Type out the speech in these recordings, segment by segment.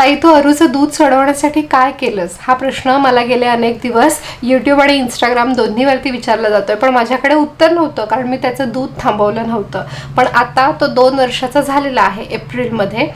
ताई तू अरूचं दूध सोडवण्यासाठी काय केलंस? हा प्रश्न मला गेले अनेक दिवस यूट्यूब आणि इंस्टाग्राम दोन्हीवरती विचारला जातोय. पण माझ्याकडे उत्तर नव्हतं कारण मी त्याचं दूध थांबवलं नव्हतं. पण आता तो दोन वर्षाचा झालेला आहे एप्रिलमध्ये.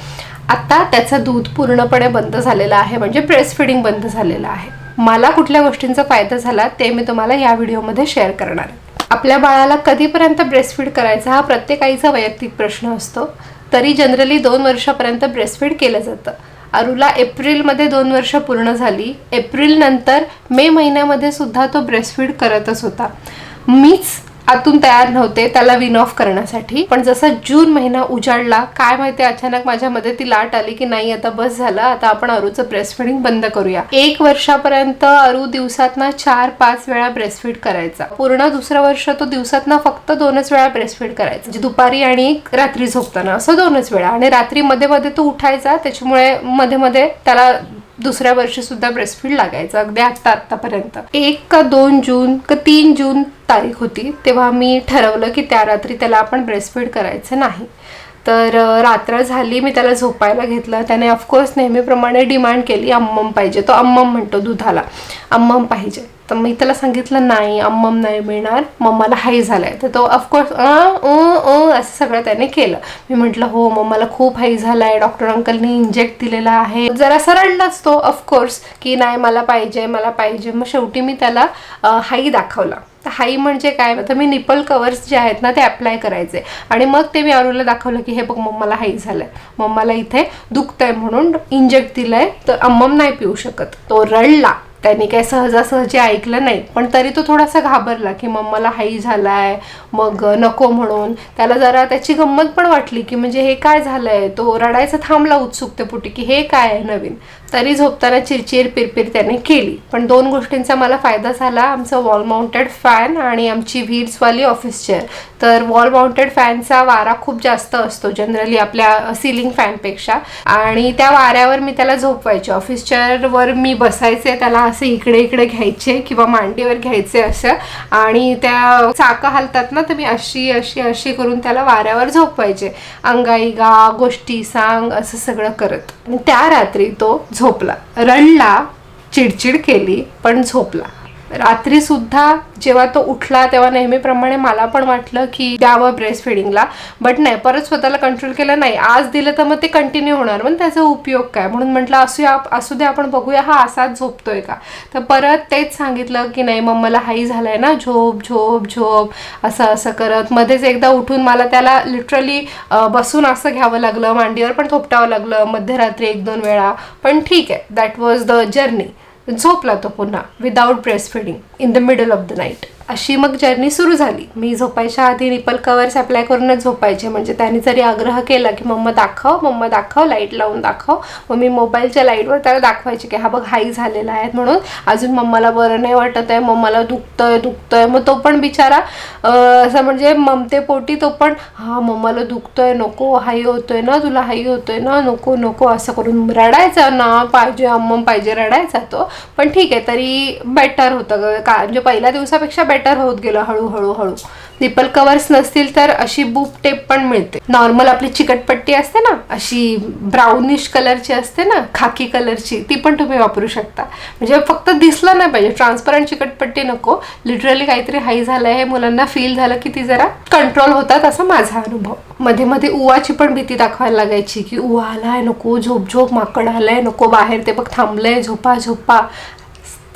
आता त्याचं दूध पूर्णपणे बंद झालेलं आहे म्हणजे प्रेस फिडिंग बंद झालेलं आहे. मला कुठल्या गोष्टींचा फायदा झाला ते मी तुम्हाला या व्हिडिओमध्ये शेअर करणार आहे. आपल्या बाळाला कधीपर्यंत ब्रेस्टफीड करायचा हा प्रत्येक आईचा वैयक्तिक प्रश्न असतो. तरी जनरली दोन वर्षापर्यंत ब्रेस्टफीड केलं जातं. अरुला एप्रिलमध्ये दोन वर्ष पूर्ण झाली. एप्रिल नंतर मे महिन्यामध्ये सुद्धा तो ब्रेस्टफीड करतच होता. मीच आतून तयार नव्हते त्याला विन ऑफ करण्यासाठी. पण जसा जून महिना उजाडला काय माहिती अचानक माझ्यामध्ये ती लाट आली की नाही आता बस झालं आता आपण अरूचं ब्रेस्टफिडिंग बंद करूया. एक वर्षापर्यंत अरू दिवसातना चार पाच वेळा ब्रेस्टफीड करायचा. पूर्ण दुसरं वर्ष तो दिवसातना फक्त दोनच वेळा ब्रेस्टफीड करायचा. म्हणजे दुपारी आणि रात्री झोपताना असं दोनच वेळा. आणि रात्री मध्ये मध्ये तो उठायचा त्याच्यामुळे मध्ये मध्ये त्याला दुसऱ्या वर्षी सुद्धा ब्रेस्टफीड लागायचं. अगदी आत्ता आत्तापर्यंत. एक का दोन जून का तीन जून तारीख होती तेव्हा मी ठरवलं की त्या रात्री त्याला आपण ब्रेस्टफीड करायचं नाही. तर रात्र झाली मी त्याला झोपायला घेतलं. त्याने ऑफकोर्स नेहमीप्रमाणे डिमांड केली अम्मम पाहिजे. तो अम्मम म्हणतो दुधाला. अम्मम पाहिजे. तर मी त्याला सांगितलं नाही अम्मम नाही मिळणार. मम्माला झालं आहे तर तो ऑफकोर्स असं सगळं त्याने केलं. मी म्हटलं हो मम्माला खूप हाय झालं आहे डॉक्टर अंकलनी इंजेक्ट दिलेला आहे. जरा सरळलाच तो ऑफकोर्स की नाही मला पाहिजे मला पाहिजे. मग शेवटी मी त्याला हाई दाखवला. तर हाई म्हणजे काय? तर मी निपल कवर्स जे आहेत ना ते अप्लाय करायचे. आणि मग ते मी अरुला दाखवलं की हे बघ मम्माला हाई झालंय. मम्माला इथे दुखतंय म्हणून इंजेक्ट दिलंय. तर अम्मम नाही पिऊ शकत. तो रडला. त्यांनी काय सहजासहजी ऐकलं नाही. पण तरी तो थोडासा घाबरला की मम्माला हाई झालाय मग नको म्हणून. त्याला जरा त्याची गंमत पण वाटली की म्हणजे हे काय झालंय? तो रडायचं थांबला उत्सुकतेपोटी की हे काय आहे नवीन? तरी झोपताना चिरचिर पिरपिर त्याने केली. पण दोन गोष्टींचा मला फायदा झाला. आमचं वॉल माउंटेड फॅन आणि आमची व्हीड्सवाली ऑफिस चेअर तर वॉल माउंटेड फॅनचा वारा खूप जास्त असतो जनरली आपल्या सिलिंग फॅनपेक्षा आणि त्या वाऱ्यावर मी त्याला झोपवायचे. ऑफिस चेअरवर मी बसायचे त्याला असे इकडे इकडे घ्यायचे किंवा मांडीवर घ्यायचे असं. आणि त्या चाकं हलतात ना तर मी अशी अशी अशी करून त्याला वाऱ्यावर झोपवायचे. अंगाई गा गोष्टी सांग असं सगळं करत. त्या रात्री तो झोपला. रडला चिडचिड केली पण झोपला. रात्रीसुद्धा जेव्हा तो उठला तेव्हा नेहमीप्रमाणे मला पण वाटलं की द्यावं ब्रेस्ट फिडिंगला बट नाही परत स्वतःला कंट्रोल केलं नाही. आज दिलं तर मग ते कंटिन्यू होणार. पण त्याचा उपयोग काय? म्हणून म्हटलं असूया असू दे आपण बघूया हा असाच झोपतोय का? तर परत तेच सांगितलं की नाही मग मला हाई झालाय ना झोप झोप झोप असं असं करत. मध्येच एकदा उठून मला त्याला लिटरली बसून असं घ्यावं लागलं मांडीवर पण थोपटावं लागलं मध्यरात्री एक दोन वेळा. पण ठीक आहे that was the journey and so platopuna without breastfeeding in the middle of the night. अशी मग जर्नी सुरू झाली. मी झोपायच्या आधी निपल कवर्स अप्लाय करूनच झोपायचे. म्हणजे त्याने जरी आग्रह केला की मम्मा दाखव मम्मा दाखव लाइट लावून दाखव. मग मी मोबाईलच्या लाईटवर त्याला दाखवायचे की हा बघ हाई झालेला आहे. म्हणून अजून मम्माला बरं नाही वाटत आहे. मम्माला दुखतंय दुखतंय. मग तो पण बिचारा असं म्हणजे ममतेपोटी तो पण हा मम्माला दुखतोय. नको हाई होतोय ना तुला हाई होतोय ना नको नको. असं करून रडायचा ना पाहिजे अम्मम पाहिजे रडायचा तो. पण ठीक आहे तरी बेटर होतं. ग. का म्हणजे पहिल्या दिवसापेक्षा बेटर होत गेलं हळूहळू हळू निपल कवर्स नसतील तर अशी बूप टेप पण मिळते. नॉर्मल आपली चिकटपट्टी असते ना अशी ब्राउनिश कलरची असते ना खाकी कलरची ती पण तुम्ही वापरू शकता. म्हणजे फक्त दिसलं नाही पाहिजे. ट्रान्सपरंट चिकटपट्टी नको. लिटरली काहीतरी हाई झालंय हे मुलांना फील झालं की ती जरा कंट्रोल होतात असा माझा अनुभव. मध्ये मध्ये उवाची पण भीती दाखवायला लागायची की उवा आलाय नको झोप झोप माकड आलाय नको बाहेर ते बघ थांबलंय झोपा झोपा.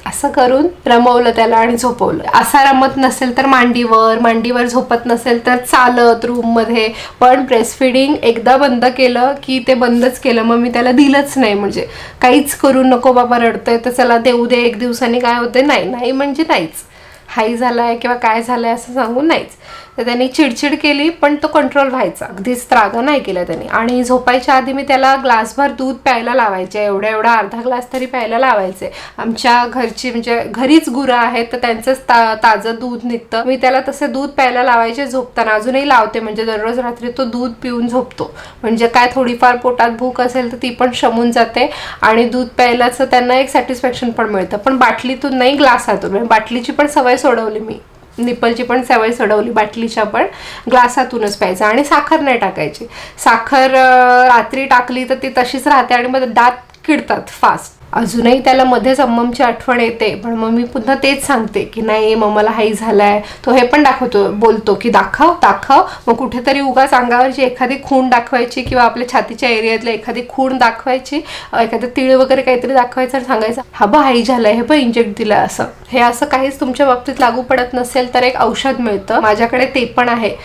असं करून रमवलं त्याला आणि झोपवलं. असा रमत नसेल तर मांडीवर मांडीवर झोपत नसेल तर चालत रूममध्ये पण ब्रेस्ट फिडिंग एकदा बंद केलं की ते बंदच केलं. मग मी त्याला दिलंच नाही. म्हणजे काहीच करू नको बाबा रडतोय तर चला देऊ दे एक दिवसाने काय होते नाही नाही म्हणजे नाहीच. हाय झालं आहे किंवा काय झालं आहे असं सांगून नाहीच. तर त्यांनी चिडचिड केली पण तो कंट्रोल व्हायचा. अगदीच त्रागा नाही केला त्यांनी. आणि झोपायच्या आधी मी त्याला ग्लासभर दूध प्यायला लावायचे. एवढा एवढा अर्धा ग्लास तरी प्यायला लावायचे. आमच्या घरची म्हणजे घरीच गुरं आहेत तर त्यांचंच ता ताजं दूध निघतं. मी त्याला तसे दूध प्यायला लावायचे झोपताना. अजूनही लावते. म्हणजे दररोज रात्री तो दूध पिऊन झोपतो. म्हणजे काय थोडीफार पोटात भूक असेल तर ती पण शमून जाते. आणि दूध प्यायलाचं त्यांना एक सॅटिस्फॅक्शन पण मिळतं. पण बाटलीतून नाही ग्लासातून. म्हणजे बाटलीची पण सवय सोडवली मी. निप्पलची पण सवय सोडवली बाटलीच्या पण. ग्लासातूनच प्यायचं आणि साखर नाही टाकायची. साखर रात्री टाकली तर ती तशीच राहते आणि मग दात किडतात फास्ट अजूनही त्याला मध्येच अम्ममची आठवण येते. पण मग मी पुन्हा तेच सांगते की नाही मम्माला हाई झालाय. तो हे पण दाखवतो बोलतो की दाखव दाखव. मग कुठेतरी उगाच अंगावरची एखादी खूण दाखवायची किंवा आपल्या छातीच्या एरियातली एखादी खूण दाखवायची एखादं तिळ वगैरे काहीतरी दाखवायचं आणि सांगायचं हा बा हाई झालाय हे पण इंजेक्ट दिलं असं. हे असं काहीच तुमच्या बाबतीत लागू पडत नसेल तर एक औषध मिळतं. माझ्याकडे ते पण आहे.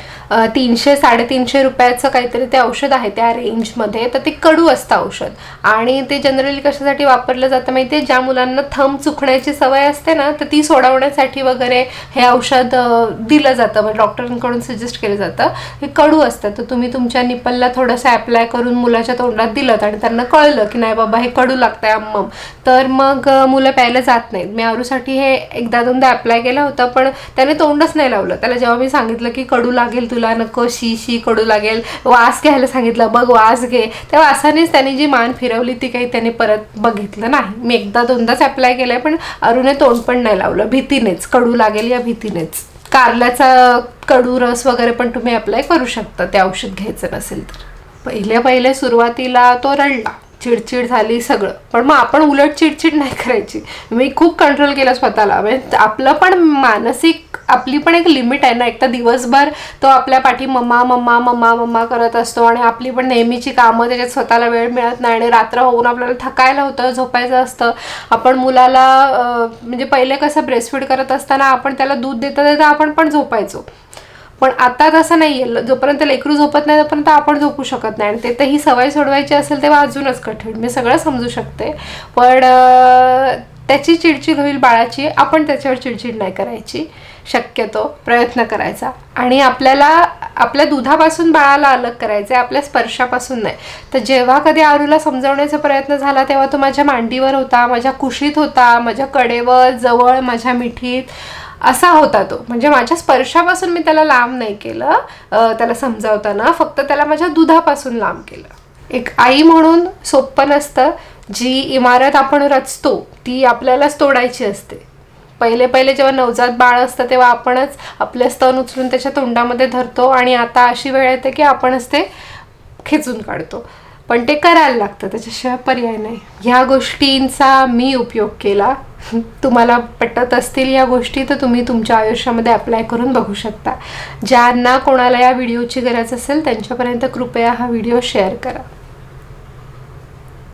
तीनशे साडेतीनशे रुपयाचं काहीतरी ते औषध आहे त्या रेंजमध्ये तर ते कडू असतं औषध. आणि ते जनरली कशासाठी वापर वापरलं जातं. माहिती आहे ज्या मुलांना थंब चुकण्याची सवय असते ना तर ती सोडवण्यासाठी वगैरे हे औषध दिलं जातं. म्हणजे डॉक्टरांकडून सजेस्ट केलं जातं. हे कडू असतं. तर तुम्ही तुमच्या निपलला थोडंसं अप्लाय करून मुलाच्या तोंडात दिलं आणि त्यांना कळलं की नाही बाबा हे कडू लागतंय अम्मम. तर मग मुलं प्यायला जात नाहीत. मी आरूसाठी हे एकदा दोनदा अप्लाय केलं होतं पण त्याने तोंडच नाही लावलं. त्याला जेव्हा मी सांगितलं की कडू लागेल तुला नको शी शी कडू लागेल वास घ्यायला सांगितलं बघ वास घे. त्या वासानेच त्याने जी मान फिरवली ती काही त्याने परत बघितलं नाही. मी एकदा दोनदाच अप्लाय केलंय पण अरुणे तोंड पण नाही लावलं. भीतीनेच. कडू लागेल या भीतीनेच. कारल्याचा कडू रस वगैरे पण तुम्ही अप्लाय करू शकता. ते औषध घ्यायचं नसेल तर. पहिल्या पहिल्या सुरुवातीला तो रडला. चिडचिड झाली सगळं. पण मग आपण उलट चिडचिड नाही करायची. मी खूप कंट्रोल केला स्वतःला. म्हणजे आपलं पण मानसिक आपली पण एक लिमिट आहे ना. एक तर दिवसभर तो आपल्या पाठी मम्मा मम्मा मम्मा मम्मा करत असतो आणि आपली पण नेहमीची कामं त्याच्यात स्वतःला वेळ मिळत नाही आणि रात्र होऊन आपल्याला थकायला होतं झोपायचं असतं. आपण मुलाला म्हणजे पहिले कसं ब्रेस्टफीड करत असताना आपण त्याला दूध देता देता आपण पण झोपायचो. पण आता तसं नाही आहे जोपर्यंत लेकरू झोपत नाही तोपर्यंत आपण झोपू शकत नाही. आणि ते तर ही सवय सोडवायची असेल तेव्हा अजूनच कठीण. मी सगळं समजू शकते. पण त्याची चिडचिड होईल बाळाची. आपण त्याच्यावर चिडचिड नाही करायची. शक्यतो प्रयत्न करायचा. आणि आपल्याला आपल्या दुधापासून बाळाला अलग करायचं आहे आपल्या स्पर्शापासून नाही. तर जेव्हा कधी आरूला समजवण्याचा प्रयत्न झाला तेव्हा तो माझ्या मांडीवर होता माझ्या कुशीत होता माझ्या कडेवर जवळ माझ्या मिठीत. असा होता तो. म्हणजे माझ्या स्पर्शापासून मी त्याला लांब नाही केलं. त्याला समजावताना फक्त त्याला माझ्या दुधापासून लांब केलं. एक आई म्हणून सोपं नसतं. जी इमारत आपण रचतो ती आपल्यालाच तोडायची असते. पहिले पहिले जेव्हा नवजात बाळ असतं तेव्हा आपणच आपले स्तन उचलून त्याच्या तोंडामध्ये धरतो आणि आता अशी वेळ येते की आपणच ते खेचून काढतो. पण ते करायला लागतं त्याच्याशिवाय पर्याय नाही. ह्या गोष्टींचा मी उपयोग केला. तुम्हाला पटत असतील या गोष्टी तर तुम्ही तुमच्या आयुष्यामध्ये अप्लाय करून बघू शकता. ज्यांना कोणाला या व्हिडिओची गरज असेल त्यांच्यापर्यंत कृपया हा व्हिडिओ शेअर करा.